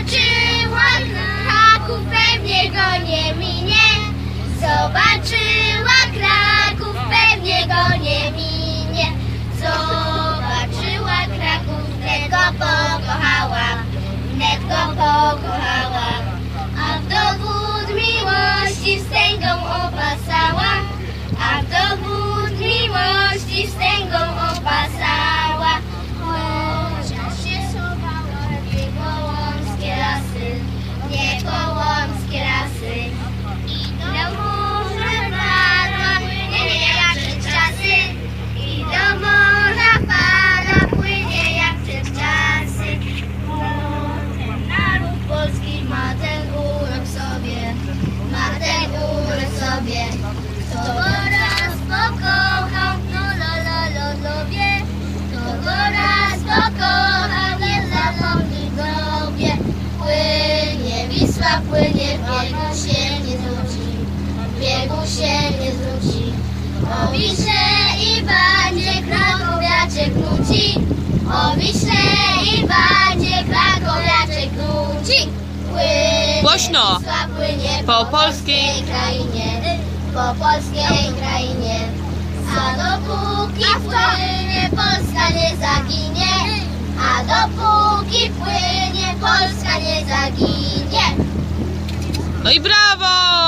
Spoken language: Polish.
Zobaczyła Kraków, pewnie go nie minie. Zobaczyła Kraków, pewnie go nie minie. Zobaczyła Kraków, wnet go pokochała, wnet go pokochała. Sobie. Kto go raz pokochał, no lo lo lo lo wie. Kto go raz pokochał, nie zapomni go wie. Płynie Wisła, płynie, biegu się nie zwróci, biegu się nie zwróci. O Wiśle i bandzie krakowiaczek nuci, o Wiśle i bandzie krakowiaczek nuci. Płynie Głośno. Wisła, płynie Po polskiej krainie, po polskiej krainie. A dopóki płynie, Polska nie zaginie. A dopóki płynie, Polska nie zaginie. No i brawo!